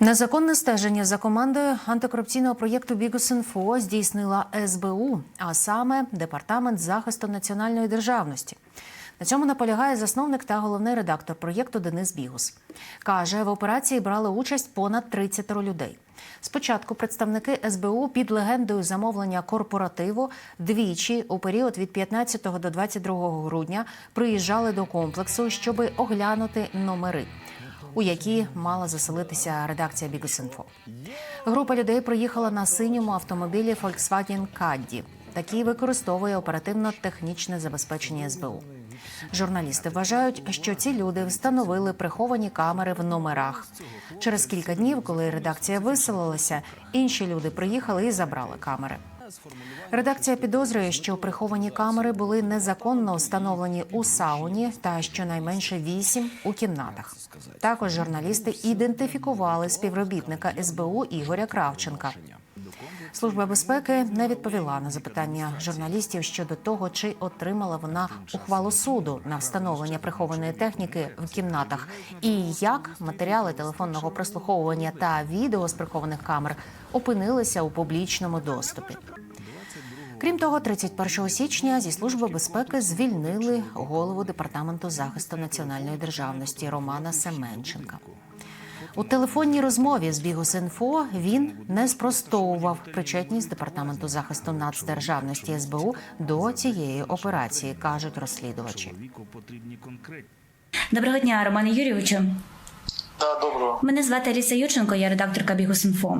Незаконне стеження за командою антикорупційного проєкту «Бігус.Інфо» здійснила СБУ, а саме Департамент захисту національної державності. На цьому наполягає засновник та головний редактор проєкту Денис Бігус. Каже, в операції брали участь понад 30 людей. Спочатку представники СБУ під легендою замовлення корпоративу двічі у період від 15 до 22 грудня приїжджали до комплексу, щоби оглянути номери у які мала заселитися редакція Бігус.Інфо. Група людей приїхала на синьому автомобілі Volkswagen Caddy. Такий використовує оперативно-технічне забезпечення СБУ. Журналісти вважають, що ці люди встановили приховані камери в номерах. Через кілька днів, коли редакція виселилася, інші люди приїхали і забрали камери. Редакція підозрює, що приховані камери були незаконно встановлені у сауні та щонайменше вісім у кімнатах. Також журналісти ідентифікували співробітника СБУ Ігоря Кравченка. Служба безпеки не відповіла на запитання журналістів щодо того, чи отримала вона ухвалу суду на встановлення прихованої техніки в кімнатах, і як матеріали телефонного прослуховування та відео з прихованих камер опинилися у публічному доступі. Крім того, 31 січня зі служби безпеки звільнили голову департаменту захисту національної державності Романа Семенченка. У телефонній розмові з Бігус.Інфо він не спростовував причетність департаменту захисту нацдержавності СБУ до цієї операції, кажуть розслідувачі. Доброго дня, Романе Юрійовичу. Да, доброго. Мене звати Аліса Юченко, я редакторка Бігус.Інфо.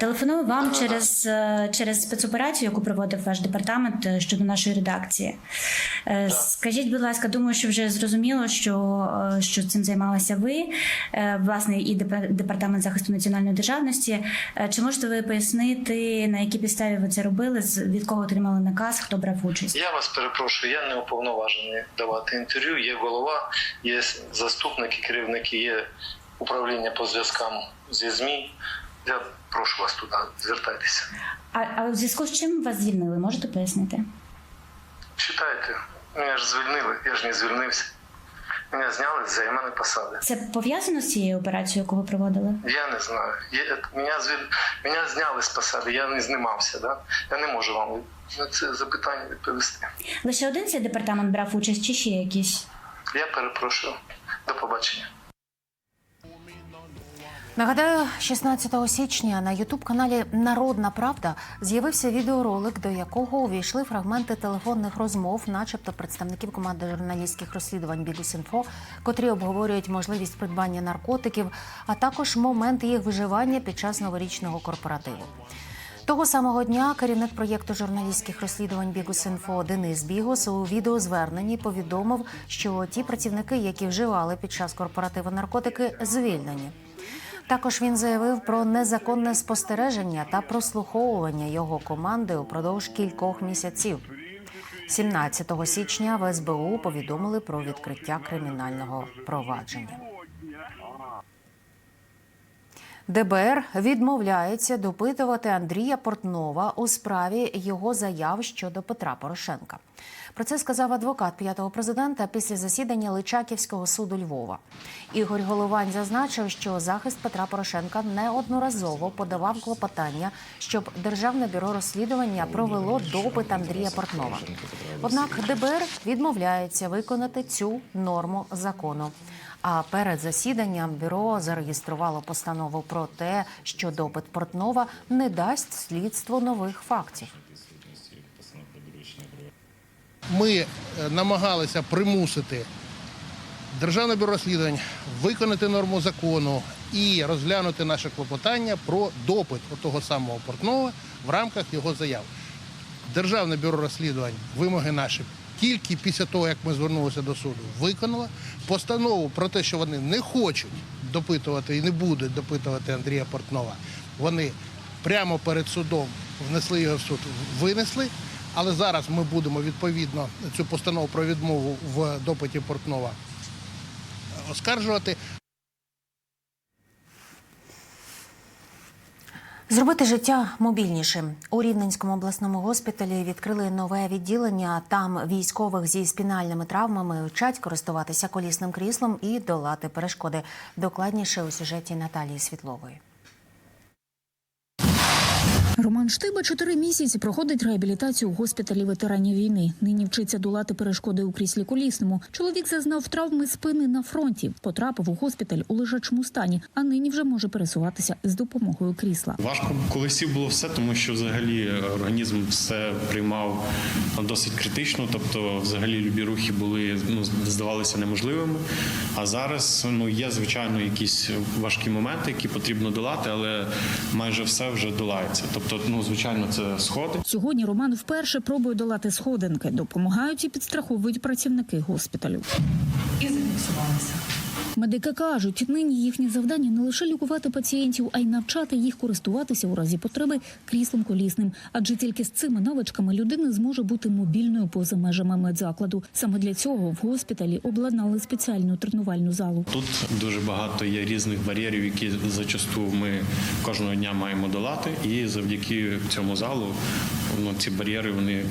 Телефоную вам через, е, через спецоперацію, яку проводив ваш департамент е, щодо нашої редакції. Е, Скажіть, будь ласка, думаю, що вже зрозуміло, що, що цим займалися ви, власне, і департамент захисту національної державності. Чи можете ви пояснити, на якій підставі ви це робили, від кого отримали наказ, хто брав участь? Я вас перепрошую, я не уповноважений давати інтерв'ю. Є голова, є заступники, керівники, є управління по зв'язкам зі ЗМІ. Я прошу вас туди, звертайтеся. А, а в зв'язку з чим вас звільнили? Можете пояснити? Читайте, мене ж звільнили, я ж не звільнився. Мене зняли з займаної посади. Це пов'язано з цією операцією, яку ви проводили? Я не знаю. Я, мене, звіль... мене зняли з посади, я не знімався. Да? Я не можу вам на це запитання відповісти. Лише один цей департамент брав участь чи ще якісь? Я перепрошую. До побачення. Нагадаю, 16 січня на ютуб-каналі Народна Правда з'явився відеоролик, до якого увійшли фрагменти телефонних розмов, начебто представників команди журналістських розслідувань Бігус.Інфо, котрі обговорюють можливість придбання наркотиків, а також момент їх виживання під час новорічного корпоративу. Того самого дня керівник проєкту журналістських розслідувань Бігус.Інфо Денис Бігус у відеозверненні повідомив, що ті працівники, які вживали під час корпоративу наркотики, звільнені. Також він заявив про незаконне спостереження та прослуховування його команди упродовж кількох місяців. 17 січня в СБУ повідомили про відкриття кримінального провадження. ДБР відмовляється допитувати Андрія Портнова у справі його заяв щодо Петра Порошенка. Про це сказав адвокат п'ятого президента після засідання Личаківського суду Львова. Ігор Головань зазначив, що захист Петра Порошенка неодноразово подавав клопотання, щоб Державне бюро розслідування провело допит Андрія Портнова. Однак ДБР відмовляється виконати цю норму закону. А перед засіданням бюро зареєструвало постанову про те, що допит Портнова не дасть слідству нових фактів. Ми е, намагалися примусити Державне бюро розслідувань виконати норму закону і розглянути наше клопотання про допит того самого Портнова в рамках його заяв. Державне бюро розслідувань вимоги наші тільки після того, як ми звернулися до суду, виконала постанову про те, що вони не хочуть допитувати і не будуть допитувати Андрія Портнова. Вони прямо перед судом внесли його в суд, винесли. Але зараз ми будемо відповідно цю постанову про відмову в допиті Портнова оскаржувати. Зробити життя мобільнішим у Рівненському обласному госпіталі відкрили нове відділення. Там військових зі спінальними травмами вчать користуватися колісним кріслом і долати перешкоди. Докладніше у сюжеті Наталії Світлової. Роман Штиба чотири місяці проходить реабілітацію у госпіталі ветеранів війни. Нині вчиться долати перешкоди у кріслі колісному. Чоловік зазнав травми спини на фронті, потрапив у госпіталь у лежачому стані, а нині вже може пересуватися з допомогою крісла. Важко коли сів було все, тому що взагалі організм все приймав досить критично. Тобто, взагалі, любі рухи були ну здавалися неможливими. А зараз ну є звичайно якісь важкі моменти, які потрібно долати, але майже все вже долається. Тобто, ну звичайно, це сходи. Сьогодні Роман вперше пробує долати сходинки. Допомагають і підстраховують працівники госпіталю. і зафіксувалися. Медики кажуть, нині їхнє завдання не лише лікувати пацієнтів, а й навчати їх користуватися у разі потреби кріслом колісним. Адже тільки з цими навичками людина зможе бути мобільною поза межами медзакладу. Саме для цього в госпіталі обладнали спеціальну тренувальну залу. Тут дуже багато є різних бар'єрів, які зачасту ми кожного дня маємо долати, і завдяки цьому залу ну, ці бар'єри вони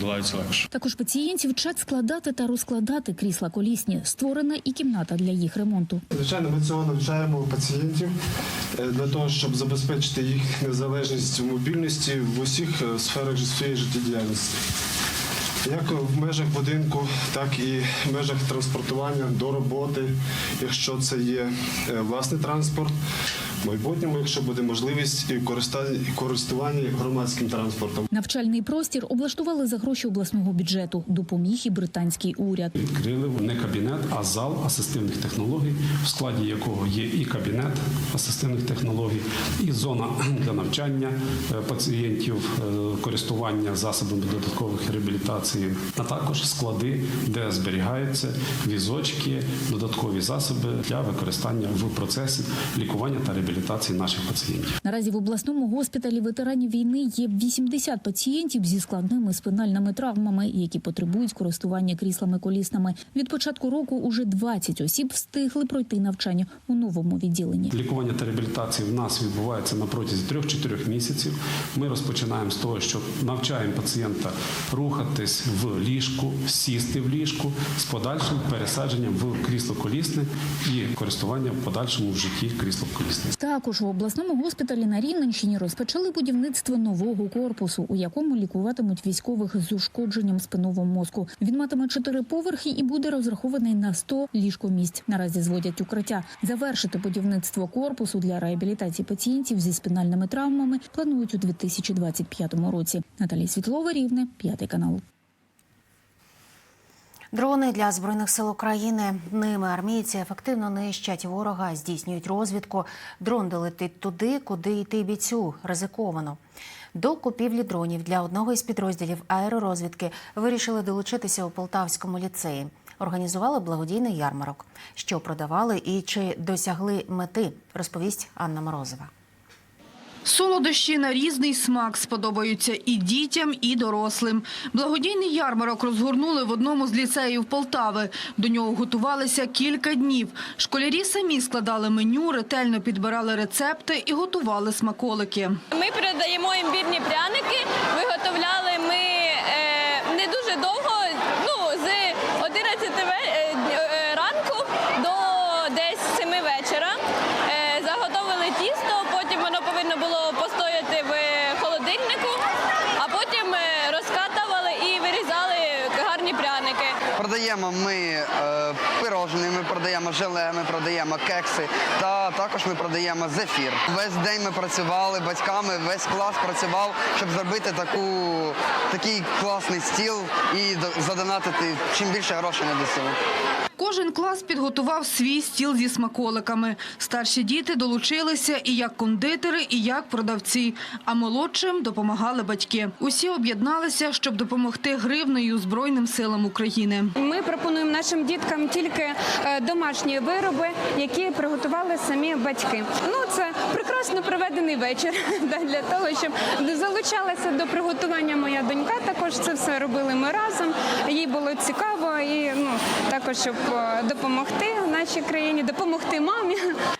долаються легше. Також пацієнтів вчать складати та розкладати крісла колісні. Створена і кімната для їх ремонту. Звичайно, ми цього навчаємо пацієнтів е, для того, щоб забезпечити їх незалежність в мобільності в усіх е, сферах своєї життєдіяльності. Як в межах будинку, так і в межах транспортування до роботи, якщо це є е, власний транспорт. В майбутньому, якщо буде можливість і користування громадським транспортом. Навчальний простір облаштували за гроші обласного бюджету. Допоміг і британський уряд. Відкрили не кабінет, а зал асистивних технологій, в складі якого є і кабінет асистивних технологій, і зона для навчання е, пацієнтів, е, користування засобами додаткових реабілітацій, а також склади, де зберігаються візочки, додаткові засоби для використання в процесі лікування та реабілітації наших пацієнтів. Наразі в обласному госпіталі ветеранів війни є 80 пацієнтів зі складними спинальними травмами, які потребують користування кріслами колісними. Від початку року уже 20 осіб встигли пройти навчання у новому відділенні. Лікування та реабілітація в нас відбувається на протязі 3-4 місяців. Ми розпочинаємо з того, що навчаємо пацієнта рухатись в ліжку, сісти в ліжку з подальшим пересадженням в крісло колісне і користування в подальшому в житті кріслом колісним. Також у обласному госпіталі на Рівненщині розпочали будівництво нового корпусу, у якому лікуватимуть військових з ушкодженням спинного мозку. Він матиме чотири поверхи і буде розрахований на 100 ліжкомісць. Наразі зводять укриття. Завершити будівництво корпусу для реабілітації пацієнтів зі спинальними травмами планують у 2025 році. Наталія Світлова, Рівне, п'ятий канал. Дрони для збройних сил України. Ними армійці ефективно нищать ворога, здійснюють розвідку. Дрон долетить туди, куди йти бійцю. Ризиковано. До купівлі дронів для одного із підрозділів аеророзвідки вирішили долучитися у Полтавському ліцеї. Організували благодійний ярмарок. Що продавали і чи досягли мети, розповість Анна Морозова. Солодощі на різний смак сподобаються і дітям, і дорослим. Благодійний ярмарок розгорнули в одному з ліцеїв Полтави. До нього готувалися кілька днів. Школярі самі складали меню, ретельно підбирали рецепти і готували смаколики. Ми передаємо імбірні пряники. Виготовляли ми е, не дуже довго, ну з 11 ве- е, е, ранку до десь 7 вечора. Е, заготовили тісто, потім воно повинно було постояти в холодильнику, а потім е, розкатували і вирізали гарні пряники. Продаємо ми е, пирожні, ми продаємо желе, ми продаємо кекси, та також ми продаємо зефір. Весь день ми працювали батьками, весь клас працював, щоб зробити таку, такий класний стіл і задонатити чим більше грошей на ДСУ. Кожен клас підготував свій стіл зі смаколиками. Старші діти долучилися і як кондитери, і як продавці. А молодшим допомагали батьки. Усі об'єдналися, щоб допомогти гривнею Збройним силам України. Ми пропонуємо нашим діткам тільки е, домашні вироби, які приготували самі батьки. Ну це прекрасно проведений вечір для того, щоб залучалася до приготування моя донька. Також це все робили ми разом. Їй було цікаво і ну також щоб е, допомогти нашій країні, допомогти мамі.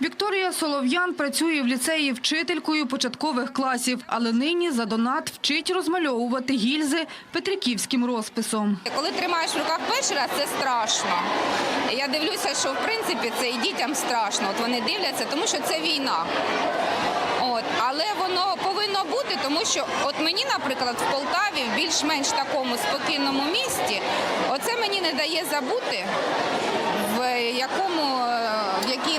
Вікторія Солов'ян працює в ліцеї вчителькою початкових класів, але нині за донат вчить розмальовувати гільзи петриківським розписом. Коли тримаєш в руках перший раз, це страшно. Я дивлюся, що в принципі це і дітям страшно. От вони дивляться, тому що це війна. От, але воно повинно бути, тому що от мені, наприклад, в Полтаві, в більш-менш такому спокійному місті, оце мені не дає забути, в якому, е, в якій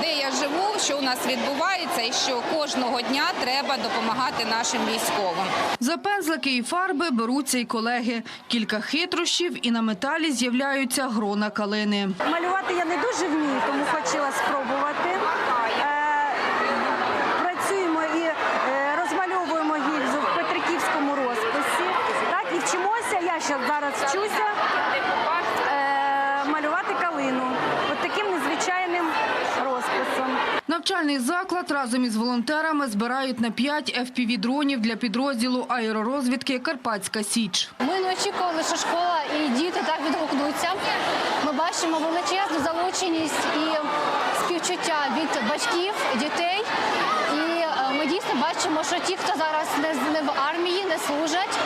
де я живу, що у нас відбувається, і що кожного дня треба допомагати нашим військовим. За пензлики і фарби беруться й колеги. Кілька хитрощів і на металі з'являються грона калини. Малювати я не дуже вмію, тому хотіла спробувати. Е, Працюємо і е, розмальовуємо гільзу в Петриківському розписі. Так, і вчимося, я ще зараз вчуся е, малювати калину. От таким незвичайним розписом. Навчальний заклад разом із волонтерами збирають на 5 FPV-дронів для підрозділу аеророзвідки «Карпатська Січ». Ми не очікували, що школа і діти так відгукнуться. Ми бачимо величезну залученість і співчуття від батьків, дітей. І е, ми дійсно бачимо, що ті, хто зараз не, не в армії, не служать,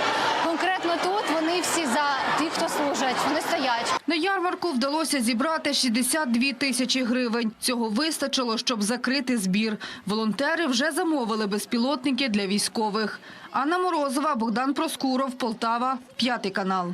конкретно тут вони всі за тих, хто служать. Вони стоять. На ярмарку вдалося зібрати 62 тисячі гривень. Цього вистачило, щоб закрити збір. Волонтери вже замовили безпілотники для військових. Анна Морозова, Богдан Проскуров, Полтава, п'ятий канал.